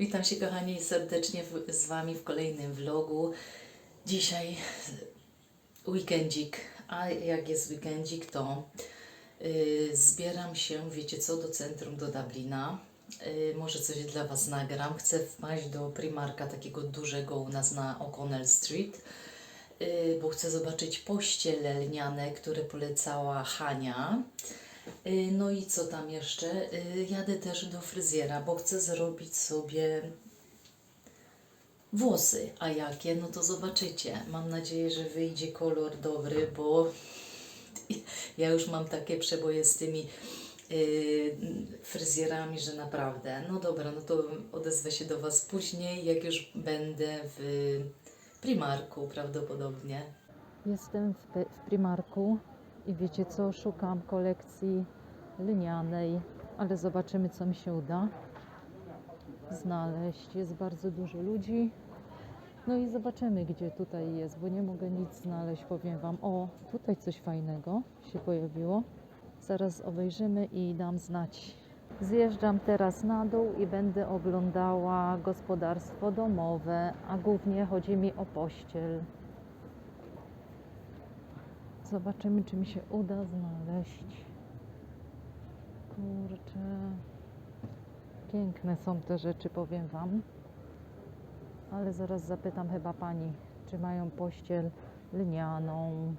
Witam się kochani serdecznie w, z Wami w kolejnym vlogu. Dzisiaj weekendzik, a jak jest weekendzik to yy, zbieram się, wiecie co, do centrum, do Dublina. Yy, może coś dla Was nagram. Chcę wpaść do Primarka takiego dużego u nas na O'Connell Street, yy, bo chcę zobaczyć pościele lniane, które polecała Hania. Y, No i co tam jeszcze? Y, Jadę też do fryzjera, bo chcę zrobić sobie włosy. A jakie? No to zobaczycie. Mam nadzieję, że wyjdzie kolor dobry, bo ja już mam takie przeboje z tymi y, fryzjerami, że naprawdę. No dobra, no to odezwę się do Was później, jak już będę w Primarku prawdopodobnie. Jestem w, w Primarku i wiecie co, szukam kolekcji lnianej, ale zobaczymy co mi się uda znaleźć. Jest bardzo dużo ludzi. No i zobaczymy, gdzie tutaj jest, bo nie mogę nic znaleźć, powiem Wam. O, tutaj coś fajnego się pojawiło. Zaraz obejrzymy i dam znać. Zjeżdżam teraz na dół i będę oglądała gospodarstwo domowe, a głównie chodzi mi o pościel. Zobaczymy, czy mi się uda znaleźć. Kurczę. Piękne są te rzeczy, powiem Wam. Ale zaraz zapytam chyba pani, czy mają pościel lnianą.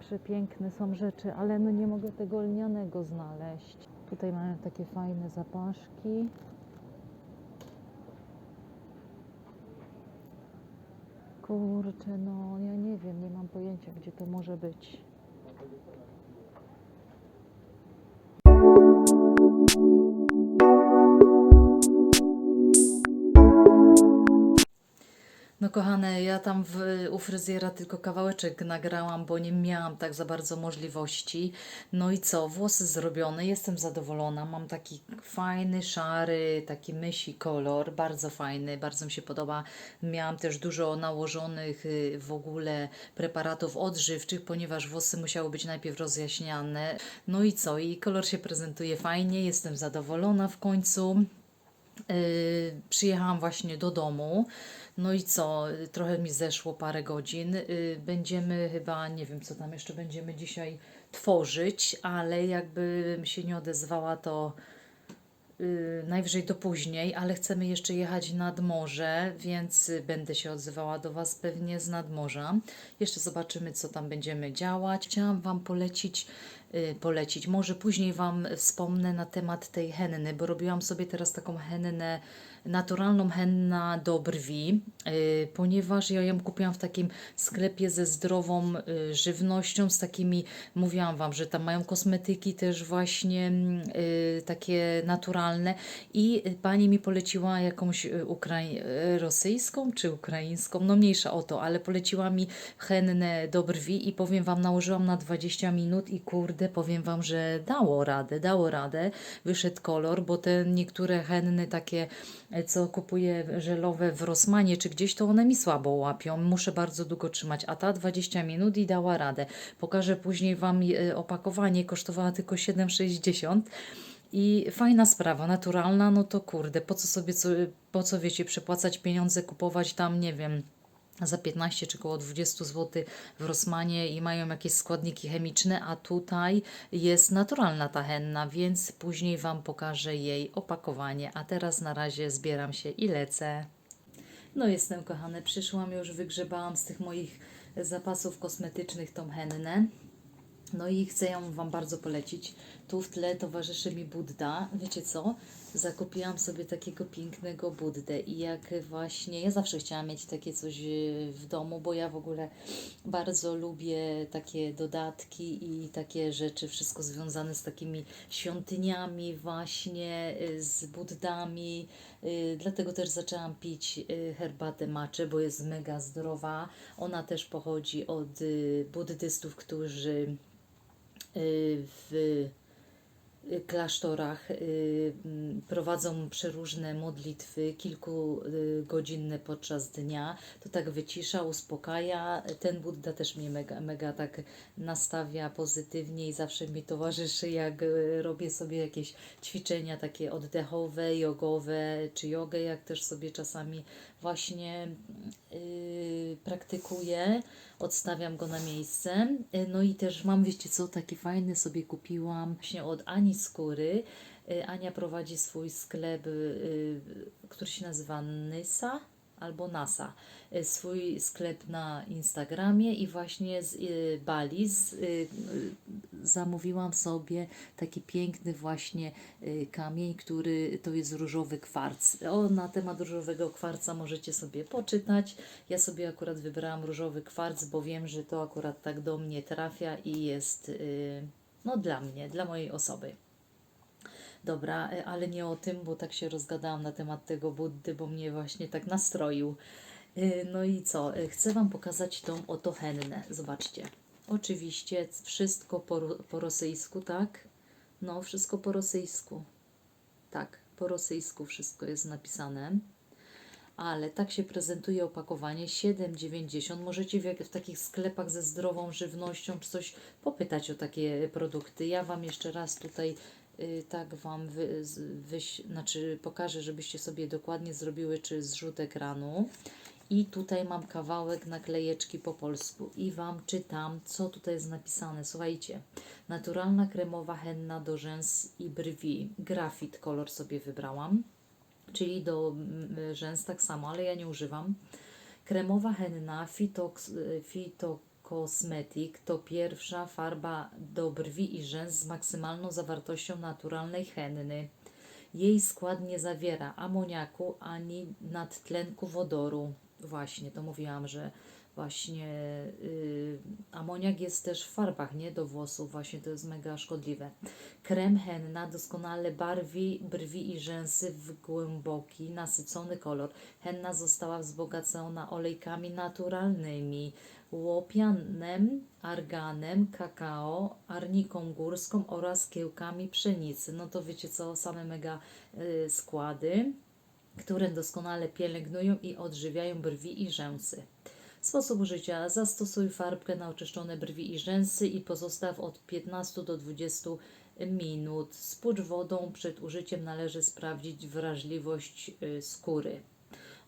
Przepiękne są rzeczy, ale no nie mogę tego lnianego znaleźć. Tutaj mają takie fajne zapaszki. Kurczę, no ja nie wiem, nie mam pojęcia, gdzie to może być. Gracias. Kochane, ja tam w, u fryzjera tylko kawałeczek nagrałam, bo nie miałam tak za bardzo możliwości. No i co, włosy zrobione, jestem zadowolona. Mam taki fajny, szary, taki mysi kolor, bardzo fajny, bardzo mi się podoba. Miałam też dużo nałożonych y, w ogóle preparatów odżywczych, ponieważ włosy musiały być najpierw rozjaśniane. No i co, i kolor się prezentuje fajnie, jestem zadowolona w końcu. Yy, przyjechałam właśnie do domu. No i co? Trochę mi zeszło parę godzin. Yy, Będziemy chyba, nie wiem co tam jeszcze będziemy dzisiaj tworzyć, ale jakbym się nie odezwała, to yy, najwyżej do później, ale chcemy jeszcze jechać nad morze, więc y, będę się odzywała do Was pewnie z nadmorza. Jeszcze zobaczymy, co tam będziemy działać. Chciałam Wam polecić, y, polecić, może później Wam wspomnę na temat tej henny, bo robiłam sobie teraz taką hennę, naturalną hennę do brwi, y, ponieważ ja ją kupiłam w takim sklepie ze zdrową y, żywnością, z takimi, mówiłam Wam, że tam mają kosmetyki też właśnie y, takie naturalne. I pani mi poleciła jakąś ukrai- rosyjską czy ukraińską, no mniejsza o to, ale poleciła mi hennę do brwi i powiem Wam, nałożyłam na 20 minut i kurde, powiem Wam, że dało radę, dało radę, wyszedł kolor, bo te niektóre henny takie, co kupuję żelowe w Rosmanie czy gdzieś, to one mi słabo łapią, muszę bardzo długo trzymać, a ta 20 minut i dała radę. Pokażę później Wam e, opakowanie, kosztowała tylko 7,60 i fajna sprawa, naturalna, no to kurde, po co sobie, co, po co wiecie, przepłacać pieniądze, kupować tam, nie wiem, za 15 czy około 20 zł w Rosmanie i mają jakieś składniki chemiczne, a tutaj jest naturalna ta henna, więc później Wam pokażę jej opakowanie, a teraz na razie zbieram się i lecę. No jestem kochane, przyszłam już, wygrzebałam z tych moich zapasów kosmetycznych tą hennę. No i chcę ją Wam bardzo polecić. Tu w tle towarzyszy mi Budda. Wiecie co? Zakupiłam sobie takiego pięknego Buddę i jak właśnie, ja zawsze chciałam mieć takie coś e, w domu, bo ja w ogóle bardzo lubię takie dodatki i takie rzeczy, wszystko związane z takimi świątyniami właśnie, e, z Buddami. E, Dlatego też zaczęłam pić herbatę macze, bo jest mega zdrowa. Ona też pochodzi od buddystów, którzy w klasztorach y, mm, prowadzą przeróżne modlitwy, kilkugodzinne podczas dnia. To tak wycisza, uspokaja. Ten Buddha też mnie mega, mega tak nastawia pozytywnie i zawsze mi towarzyszy, jak y, robię sobie jakieś ćwiczenia takie oddechowe, jogowe, czy jogę, jak też sobie czasami właśnie yy, praktykuję. Odstawiam go na miejsce. Y, No i też mam, wiecie co, taki fajny sobie kupiłam właśnie od Ani Skóry. Y, Ania prowadzi swój sklep, y, który się nazywa Nysa albo Nasa. Y, Swój sklep na Instagramie i właśnie z y, Bali z, y, zamówiłam sobie taki piękny właśnie kamień, który to jest różowy kwarc. O, na temat różowego kwarca możecie sobie poczytać. Ja sobie akurat wybrałam różowy kwarc, bo wiem, że to akurat tak do mnie trafia i jest no dla mnie, dla mojej osoby. Dobra, e, ale nie o tym, bo tak się rozgadałam na temat tego Buddy, bo mnie właśnie tak nastroił. E, No i co? E, Chcę Wam pokazać tą oto hennę. Zobaczcie. Oczywiście wszystko po, po rosyjsku, tak? No, wszystko po rosyjsku. Tak, po rosyjsku wszystko jest napisane. Ale tak się prezentuje opakowanie 7,90. Możecie w, w takich sklepach ze zdrową żywnością czy coś popytać o takie produkty. Ja Wam jeszcze raz tutaj tak Wam wy, wyś, znaczy pokażę, żebyście sobie dokładnie zrobiły, czy zrzut ekranu. I tutaj mam kawałek naklejeczki po polsku i Wam czytam, co tutaj jest napisane. Słuchajcie, naturalna kremowa henna do rzęs i brwi. Grafit kolor sobie wybrałam czyli do rzęs tak samo, ale ja nie używam. Kremowa henna Phytox, Phytocosmetic to pierwsza farba do brwi i rzęs z maksymalną zawartością naturalnej henny. Jej skład nie zawiera amoniaku ani nadtlenku wodoru. Właśnie, to mówiłam, że właśnie y, amoniak jest też w farbach, nie? Do włosów, właśnie to jest mega szkodliwe. Krem henna doskonale barwi brwi i rzęsy w głęboki, nasycony kolor. Henna została wzbogacona olejkami naturalnymi, łopianem, arganem, kakao, arniką górską oraz kiełkami pszenicy. No to wiecie co, same mega y, składy, które doskonale pielęgnują i odżywiają brwi i rzęsy. Sposób użycia. Zastosuj farbkę na oczyszczone brwi i rzęsy i pozostaw od 15 do 20 minut. Spłucz wodą. Przed użyciem należy sprawdzić wrażliwość y, skóry.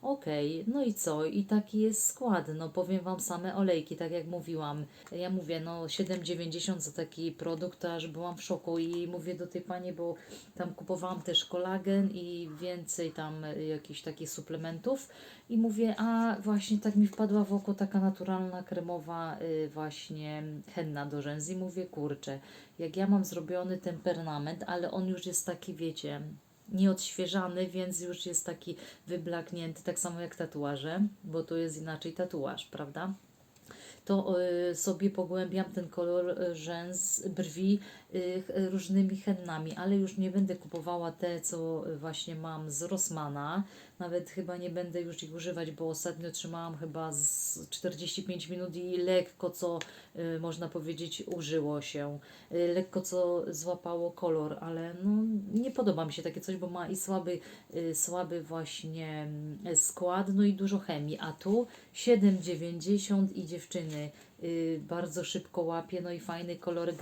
Okej, no i co? I taki jest skład. No powiem Wam same olejki, tak jak mówiłam. Ja mówię, no 7,90 za taki produkt, aż byłam w szoku i mówię do tej pani, bo tam kupowałam też kolagen i więcej tam jakichś takich suplementów i mówię, a właśnie tak mi wpadła w oko taka naturalna, kremowa y, właśnie henna do rzęs i mówię, kurczę, jak ja mam zrobiony ten permanent, ale on już jest taki, wiecie, nieodświeżany, więc już jest taki wyblaknięty, tak samo jak tatuaże, bo to jest inaczej tatuaż, prawda? To y, sobie pogłębiam ten kolor y, rzęs, brwi y, różnymi hennami, ale już nie będę kupowała te, co właśnie mam z Rossmana. Nawet chyba nie będę już ich używać, bo ostatnio trzymałam chyba z 45 minut i lekko co, y, można powiedzieć, użyło się. Y, lekko co złapało kolor, ale no, nie podoba mi się takie coś, bo ma i słaby, y, słaby właśnie mm, skład, no i dużo chemii. A tu 7,90 i dziewczyny bardzo szybko łapie, no i fajny kolor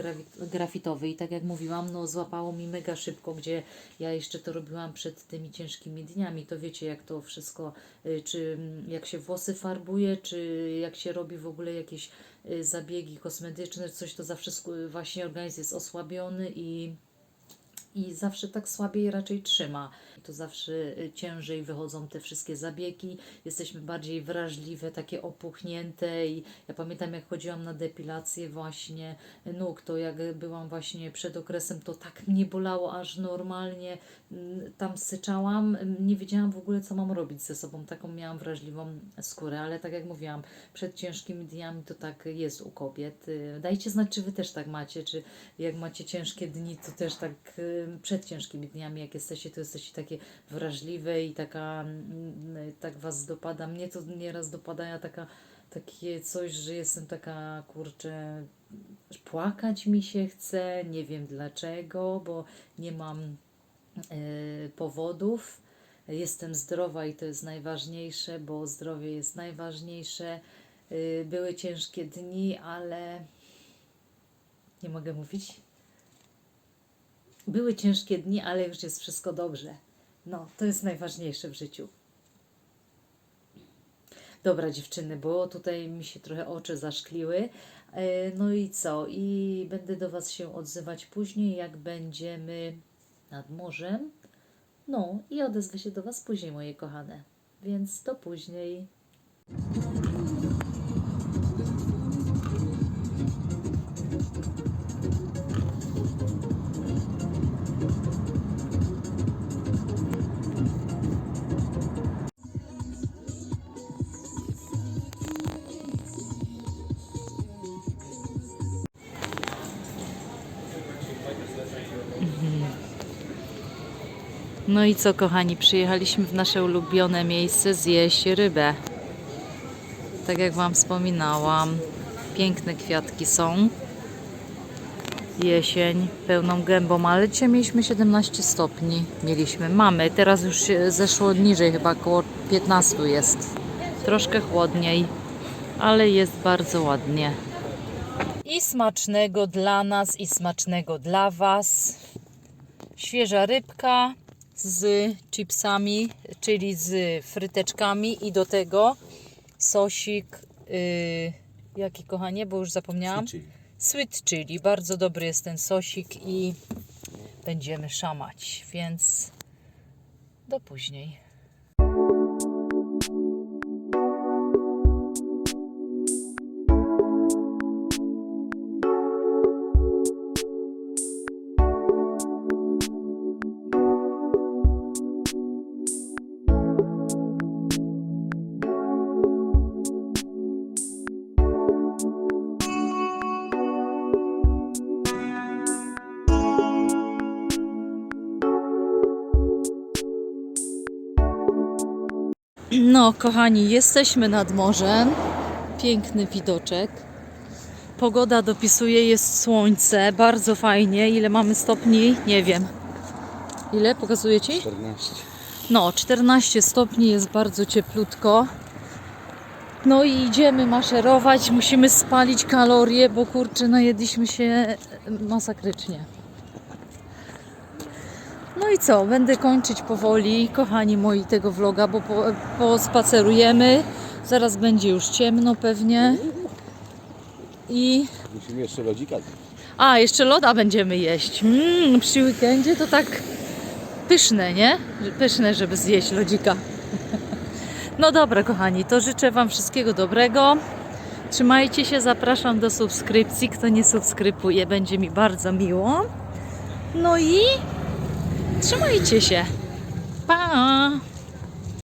grafitowy. I tak jak mówiłam, no złapało mi mega szybko, gdzie ja jeszcze to robiłam przed tymi ciężkimi dniami. To wiecie, jak to wszystko, y, czy mm, jak się włosy farbuje, czy jak się robi w ogóle jakieś y, zabiegi kosmetyczne, coś, to zawsze właśnie organizm jest osłabiony i i zawsze tak słabiej raczej trzyma. To zawsze y, ciężej wychodzą te wszystkie zabiegi, jesteśmy bardziej wrażliwe, takie opuchnięte i ja pamiętam jak chodziłam na depilację właśnie nóg, to jak byłam właśnie przed okresem, to tak mnie bolało, aż normalnie mm, tam syczałam, nie wiedziałam w ogóle co mam robić ze sobą, taką miałam wrażliwą skórę, ale tak jak mówiłam, przed ciężkimi dniami to tak jest u kobiet. Y, Dajcie znać, czy Wy też tak macie, czy jak macie ciężkie dni, to też tak y, przed ciężkimi dniami, jak jesteście, to jesteście takie wrażliwe i taka, mm, tak Was dopada. Mnie to nieraz dopada, ja taka, takie coś, że jestem taka, kurczę, płakać mi się chce, nie wiem dlaczego, bo nie mam e, powodów. Jestem zdrowa i to jest najważniejsze, bo zdrowie jest najważniejsze. E, Były ciężkie dni, ale nie mogę mówić. Były ciężkie dni, ale już jest wszystko dobrze. No, to jest najważniejsze w życiu. Dobra, dziewczyny, bo tutaj mi się trochę oczy zaszkliły. E, No i co? I będę do Was się odzywać później, jak będziemy nad morzem. No i odezwę się do Was później, moje kochane. Więc do później. No i co, kochani, przyjechaliśmy w nasze ulubione miejsce zjeść rybę. Tak jak Wam wspominałam, piękne kwiatki są. Jesień pełną gębą, ale dzisiaj mieliśmy 17 stopni. Mieliśmy, mamy, teraz już zeszło niżej, chyba około 15 jest. Troszkę chłodniej, ale jest bardzo ładnie. I smacznego dla nas, i smacznego dla Was świeża rybka z chipsami, czyli z fryteczkami i do tego sosik, yy, jaki kochanie, bo już zapomniałam. Sweet chili, bardzo dobry jest ten sosik i będziemy szamać, więc do później. No, kochani, jesteśmy nad morzem. Piękny widoczek. Pogoda dopisuje, jest słońce, bardzo fajnie. Ile mamy stopni? Nie wiem. Ile pokazuje ci? 14. No, 14 stopni jest bardzo cieplutko. No i idziemy maszerować, musimy spalić kalorie, bo kurczę, najedliśmy się masakrycznie. No i co, będę kończyć powoli, kochani moi, tego vloga, bo po, pospacerujemy. Zaraz będzie już ciemno pewnie. I Musimy jeszcze lodzika a, jeszcze loda będziemy jeść. Mm, przy weekendzie to tak pyszne, nie? Pyszne, żeby zjeść lodzika. No dobra, kochani, to życzę Wam wszystkiego dobrego. Trzymajcie się, zapraszam do subskrypcji. Kto nie subskrybuje, będzie mi bardzo miło. No i trzymajcie się. Pa!